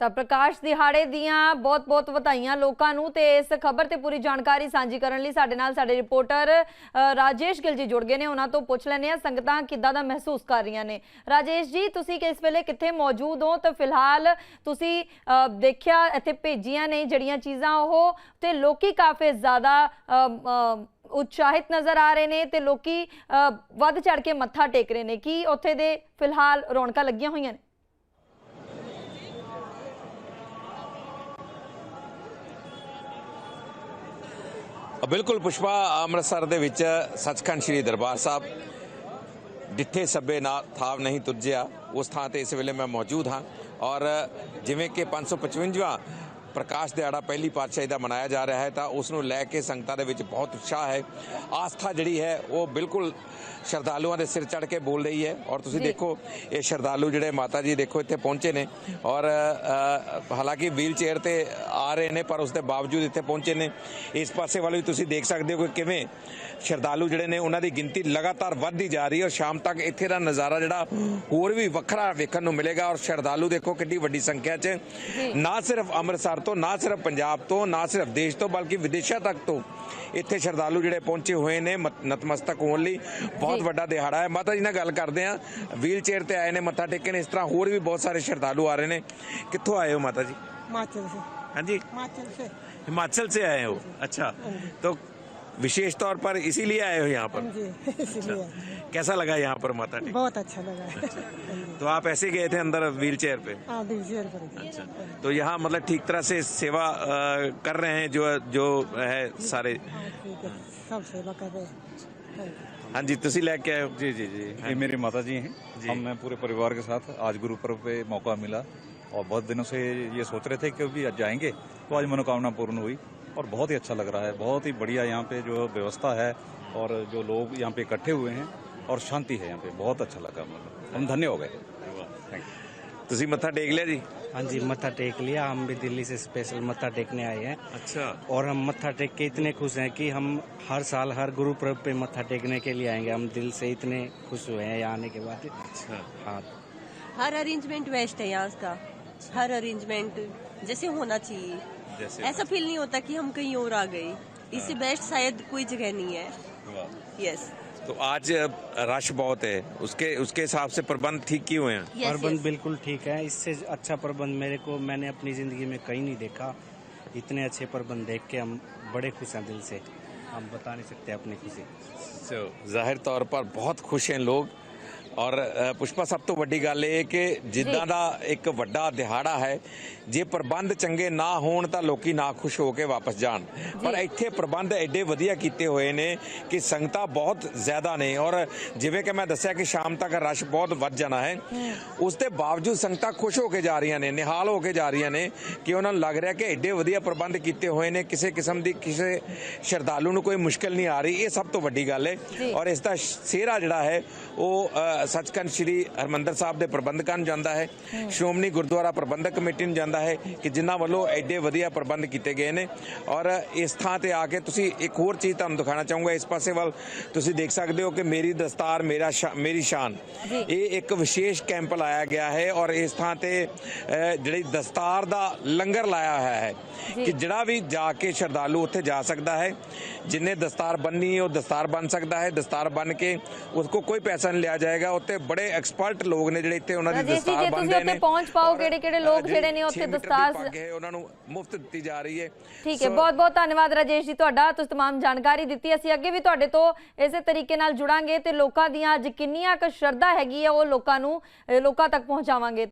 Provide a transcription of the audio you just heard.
ਤਾਂ ਪ੍ਰਕਾਸ਼ ਦਿਹਾੜੇ ਦੀਆਂ ਬਹੁਤ-ਬਹੁਤ ਵਧਾਈਆਂ ਲੋਕਾਂ ਨੂੰ ਤੇ ਇਸ ਖਬਰ ਤੇ ਪੂਰੀ ਜਾਣਕਾਰੀ ਸਾਂਝੀ ਕਰਨ ਲਈ ਸਾਡੇ ਨਾਲ ਸਾਡੇ ਰਿਪੋਰਟਰ ਰਾਜੇਸ਼ ਗਿੱਲ ਜੀ ਜੁੜ ਗਏ ਨੇ। ਉਹਨਾਂ ਤੋਂ ਪੁੱਛ ਲੈਂਦੇ ਆ ਸੰਗਤਾਂ ਕਿੱਦਾਂ ਦਾ ਮਹਿਸੂਸ ਕਰ ਰਹੀਆਂ ਨੇ। ਰਾਜੇਸ਼ ਜੀ, ਤੁਸੀਂ ਇਸ ਵੇਲੇ ਕਿੱਥੇ ਮੌਜੂਦ ਹੋ? ਤਾਂ ਫਿਲਹਾਲ ਤੁਸੀਂ ਦੇਖਿਆ ਇੱਥੇ ਭੇਜੀਆਂ ਨੇ ਜਿਹੜੀਆਂ ਚੀਜ਼ਾਂ ਉਹ ਤੇ ਲੋਕੀ ਕਾਫੀ ਜ਼ਿਆਦਾ ਉਤਸ਼ਾਹਿਤ ਨਜ਼ਰ ਆ ਰਹੇ ਨੇ ਤੇ ਲੋਕੀ ਵੱਧ ਚੜ ਕੇ ਮੱਥਾ ਟੇਕ ਰਹੇ ਨੇ। ਕੀ ਉੱਥੇ ਦੇ ਫਿਲਹਾਲ ਰੌਣਕਾਂ ਲੱਗੀਆਂ ਹੋਈਆਂ ਨੇ? ਬਿਲਕੁਲ ਪੁਸ਼ਪਾ, ਅੰਮ੍ਰਿਤਸਰ ਦੇ ਵਿੱਚ ਸੱਚਖੰਡ ਸ੍ਰੀ ਦਰਬਾਰ ਸਾਹਿਬ ਜਿੱਥੇ ਸੱਬੇ ਨਾ ਥਾਵ ਨਹੀਂ ਤੁਰਜਿਆ, ਉਸ ਥਾਂ ਤੇ ਇਸ ਵੇਲੇ ਮੈਂ ਮੌਜੂਦ ਹਾਂ ਔਰ ਜਿਵੇਂ ਕਿ 555ਵਾਂ ਪ੍ਰਕਾਸ਼ ਦਿਹਾੜਾ ਪਹਿਲੀ ਪਾਤਸ਼ਾਹੀ ਦਾ ਮਨਾਇਆ ਜਾ ਰਿਹਾ ਹੈ ਤਾਂ ਉਸ ਨੂੰ ਲੈ ਕੇ ਸੰਗਤਾਂ ਦੇ ਵਿੱਚ ਬਹੁਤ ਉਤਸ਼ਾਹ ਹੈ। ਆਸਥਾ ਜਿਹੜੀ ਹੈ ਉਹ ਬਿਲਕੁਲ ਸ਼ਰਧਾਲੂਆਂ ਦੇ ਸਿਰ ਚੜ ਕੇ ਬੋਲ ਰਹੀ ਹੈ ਔਰ ਤੁਸੀਂ। ਦੇਖੋ ਇਹ ਸ਼ਰਧਾਲੂ ਜਿਹੜੇ ਮਾਤਾ ਜੀ ਦੇਖੋ ਇੱਥੇ ਪਹੁੰਚੇ ਨੇ ਔਰ ਹਾਲਾਂਕਿ ਵੀਲ ਚੇਅਰ ਤੇ ਆ ਰਹੇ ਨੇ ਪਰ ਉਸ ਦੇ ਬਾਵਜੂਦ ਇੱਥੇ ਪਹੁੰਚੇ ਨੇ। ਇਸ ਪਾਸੇ ਵਾਲੇ ਵੀ ਤੁਸੀਂ ਦੇਖ ਸਕਦੇ ਹੋ ਕਿ ਕਿਵੇਂ ਸ਼ਰਧਾਲੂ ਜਿਹੜੇ ਨੇ ਉਹਨਾਂ ਦੀ ਗਿਣਤੀ ਲਗਾਤਾਰ ਵੱਧਦੀ ਜਾ ਰਹੀ ਹੈ ਔਰ ਸ਼ਾਮ ਤੱਕ ਇੱਥੇ ਦਾ ਨਜ਼ਾਰਾ ਜਿਹੜਾ ਹੋਰ ਵੀ ਵੱਖਰਾ ਵੇਖਣ ਨੂੰ ਮਿਲੇਗਾ ਔਰ ਸ਼ਰਧਾਲੂ ਦੇਖੋ ਕਿੰਨੀ ਵੱਡੀ ਸੰਖਿਆ 'ਚ ਨਾ ਸਿਰਫ ਅੰਮ੍ਰਿਤਸਰ ਤੋਂ ਨਾ ਸਿਰਫ ਪੰਜਾਬ ਤੋਂ ਨਾ ਸਿਰਫ ਦੇਸ਼ ਤੋਂ ਬਲਕਿ ਵਿਦੇਸ਼ਾਂ ਤੱਕ ਤੋਂ ਇੱਥੇ ਸ਼ਰਧਾਲੂ ਜਿਹੜੇ ਪਹੁੰਚੇ ਹੋਏ ਨੇ ਮਤ- ਨਤਮਸਤਕ ਹੋਣ ਲਈ ਬਹੁਤ ਵੱਡਾ ਦਿਹਾੜਾ ਹੈ ਮਾਤਾ ਜੀ ਨਾਲ ਗੱਲ ਕਰਦੇ ਆ ਵੀਲ ਚੇਅਰ ਤੇ ਆਏ ਨੇ ਮੱਥਾ ਟੇਕਣ ਇਸ ਤਰ੍ਹਾਂ ਹੋਰ ਵੀ ਬਹੁਤ ਸਾਰੇ ਸ਼ਰਧਾਲੂ ਆ ਰਹੇ ਨੇ ਕਿੱਥੋਂ ਆਏ ਹੋ ਮਾਤਾ ਜੀ हिमाचल से ਹਾਂਜੀ हिमाचल से हिमाचल से आए हो अच्छा तो विशेष तौर पर इसीलिए आए हो यहाँ पर। जी कैसा लगा यहाँ पर माता टेक? बहुत अच्छा लगा। हाँ जी। तो आप ऐसे गए थे अंदर व्हील चेयर पे? हाँ व्हीलचेयर पर अच्छा। तो यहाँ मतलब ठीक तरह से सेवा अ, कर रहे हैं जो जो है सारे? हाँ ठीक है। सब सेवा कर रहे हैं। हाँ जी। हाँ जी लेके आए हो? जी जी जी। ये मेरी माता जी हैं। जी। हम पूरे परिवार के साथ आज गुरु पर्व पे मौका मिला और बहुत दिनों से ये सोच रहे थे कि अभी आज जाएँगे तो आज मनोकामना पूर्ण हुई। और बहुत ही अच्छा लग रहा है। बहुत ही बढ़िया यहाँ पे जो व्यवस्था है और जो लोग यहाँ पे इकट्ठे हुए हैं और शांति है यहाँ पे। बहुत अच्छा लगा मतलब हम धन्य हो गए। थैंक यू तुसी मत्था टेक लिया जी? हाँ जी मत्था टेक लिया। हम भी दिल्ली से स्पेशल मत्था टेकने आए हैं। अच्छा। और हम मत्था टेक के इतने खुश हैं कि हम हर साल हर गुरु पर्व पे मत्था टेकने के लिए आएँगे। हम दिल से इतने खुश हुए हैं यहाँ आने के बाद। अच्छा। हाँ। हर अरेंजमेंट बेस्ट है यहाँ का। हर अरेंजमेंट जैसे होना चाहिए। जैसे ऐसा फील नहीं होता कि हम कहीं और आ गए। इससे हाँ। बेस्ट शायद कोई जगह नहीं है। यस तो आज रश बहुत है। उसके उसके हिसाब से प्रबंध ठीक क्यों हुए हैं प्रबंध बिल्कुल ठीक है। इससे अच्छा प्रबंध मेरे को मैंने अपनी ज़िंदगी में कहीं नहीं देखा। इतने अच्छे प्रबंध देख के हम बड़े खुश हैं दिल से। हम बता नहीं सकते अपनी खुशी। So, ज़ाहिर तौर पर बहुत खुश हैं लोग। ਔਰ ਪੁਸ਼ਪਾ ਸਭ ਤੋਂ ਵੱਡੀ ਗੱਲ ਇਹ ਕਿ ਜਿੱਦਾਂ ਦਾ ਇੱਕ ਵੱਡਾ ਦਿਹਾੜਾ ਹੈ ਜੇ ਪ੍ਰਬੰਧ ਚੰਗੇ ਨਾ ਹੋਣ ਤਾਂ ਲੋਕੀ ਨਾ ਖੁਸ਼ ਹੋ ਕੇ ਵਾਪਸ ਜਾਣ। ਪਰ ਇੱਥੇ ਪ੍ਰਬੰਧ ਐਡੇ ਵਧੀਆ ਕੀਤੇ ਹੋਏ ਨੇ ਕਿ ਸੰਗਤਾਂ ਬਹੁਤ ਜ਼ਿਆਦਾ ਨੇ ਔਰ ਜਿਵੇਂ ਕਿ ਮੈਂ ਦੱਸਿਆ ਕਿ ਸ਼ਾਮ ਤੱਕ ਰਸ਼ ਬਹੁਤ ਵੱਧ ਜਾਣਾ ਹੈ ਉਸ ਦੇ ਬਾਵਜੂਦ ਸੰਗਤਾਂ ਖੁਸ਼ ਹੋ ਕੇ ਜਾ ਰਹੀਆਂ ਨੇ ਨਿਹਾਲ ਹੋ ਕੇ ਜਾ ਰਹੀਆਂ ਨੇ ਕਿ ਉਹਨਾਂ ਨੂੰ ਲੱਗ ਰਿਹਾ ਕਿ ਐਡੇ ਵਧੀਆ ਪ੍ਰਬੰਧ ਕੀਤੇ ਹੋਏ ਨੇ ਕਿਸੇ ਕਿਸਮ ਦੀ ਕਿਸੇ ਸ਼ਰਧਾਲੂ ਨੂੰ ਕੋਈ ਮੁਸ਼ਕਲ ਨਹੀਂ ਆ ਰਹੀ ਇਹ ਸਭ ਤੋਂ ਵੱਡੀ ਗੱਲ ਹੈ। ਔਰ ਇਸ ਦਾ ਸਿਹਰਾ ਜਿਹੜਾ ਹੈ ਉਹ ਸੱਚਖੰਡ ਸ੍ਰੀ ਹਰਮੰਦਰ ਸਾਹਿਬ ਦੇ ਪ੍ਰਬੰਧਕਾਂ ਨੂੰ ਜਾਂਦਾ ਹੈ। ਸ਼੍ਰੋਮਣੀ ਗੁਰਦੁਆਰਾ ਪ੍ਰਬੰਧਕ ਕਮੇਟੀ ਨੂੰ ਜਾਂਦਾ ਹੈ ਕਿ ਜਿਨ੍ਹਾਂ ਵੱਲੋਂ ਐਡੇ ਵਧੀਆ ਪ੍ਰਬੰਧ ਕੀਤੇ ਗਏ ਨੇ। ਔਰ ਇਸ ਥਾਂ ਤੇ ਆ ਕੇ ਤੁਸੀਂ ਇੱਕ ਹੋਰ ਚੀਜ਼ ਤੁਹਾਨੂੰ ਦਿਖਾਣਾ ਚਾਹੂੰਗਾ। ਇਸ ਪਾਸੇ ਵੱਲ ਤੁਸੀਂ ਦੇਖ ਸਕਦੇ ਹੋ ਕਿ ਮੇਰੀ ਦਸਤਾਰ ਮੇਰਾ ਮੇਰੀ ਸ਼ਾਨ। ਇਹ ਇੱਕ ਵਿਸ਼ੇਸ਼ ਕੈਂਪ ਲਾਇਆ ਗਿਆ ਹੈ ਔਰ ਇਸ ਥਾਂ ਤੇ ਜਿਹੜੀ ਦਸਤਾਰ ਦਾ ਲੰਗਰ ਲਾਇਆ ਹੋਇਆ ਹੈ ਕਿ ਜਿਹੜਾ ਵੀ ਜਾ ਕੇ ਸ਼ਰਧਾਲੂ ਉੱਥੇ ਜਾ ਸਕਦਾ ਹੈ। ਜਿੰਨੇ ਦਸਤਾਰ ਬੰਨੀ ਉਹ ਦਸਤਾਰ ਬਣ ਸਕਦਾ ਹੈ। ਦਸਤਾਰ ਬਣ ਕੇ ਉਸ ਕੋ ਕੋਈ ਪੈਸਾ ਨਹੀਂ ਲਿਆ ਜਾਏਗਾ। ਉੱਤੇ ਬੜੇ ਐਕਸਪਰਟ ਲੋਕ ਨੇ ਜਿਹੜੇ ਇੱਥੇ ਉਹਨਾਂ ਦੀ ਰਾਜੇਸ਼ ਜੀ, ਦਸਤਾਰ ਜੇ ਬੰਨਦੇ ਤੁਸੀਂ ਨੇ ਉੱਥੇ ਪਹੁੰਚ ਪਾਓ, ਔਰ, ਕਿਹੜੇ-ਕਿਹੜੇ ਲੋਕ ਜਿਹੜੀ ਜਿਹੜੇ ਨੇ ਉੱਥੇ ਛੇ ਮੀਟਰ ਦੀ ਦਸਤਾਰ- ਪੱਗ ਹੈ ਉਹਨਾਂ ਨੂੰ ਮੁਫਤ ਦਿੱਤੀ ਜਾ ਰਹੀ ਹੈ ਠੀਕ ਹੈ ਸੋ- ਬਹੁਤ ਬਹੁਤ ਧੰਨਵਾਦ ਰਾਜੇਸ਼ ਜੀ ਤੁਹਾਡਾ ਤੁਸੀਂ तमाम ਜਾਣਕਾਰੀ ਦਿੱਤੀ ਅਸੀਂ ਅੱਗੇ ਵੀ ਤੁਹਾਡੇ ਤੋਂ ਇਸੇ ਤਰੀਕੇ ਨਾਲ ਜੁੜਾਂਗੇ ਤੇ ਲੋਕਾਂ ਦੀਆਂ ਅੱਜ ਕਿੰਨੀਆਂ ਕੁ ਸ਼ਰਧਾ ਹੈਗੀ ਹੈ ਉਹ ਲੋਕਾਂ ਨੂੰ ਅ, ਲੋਕਾਂ ਤੱਕ ਪਹੁੰਚਾਵਾਂਗੇ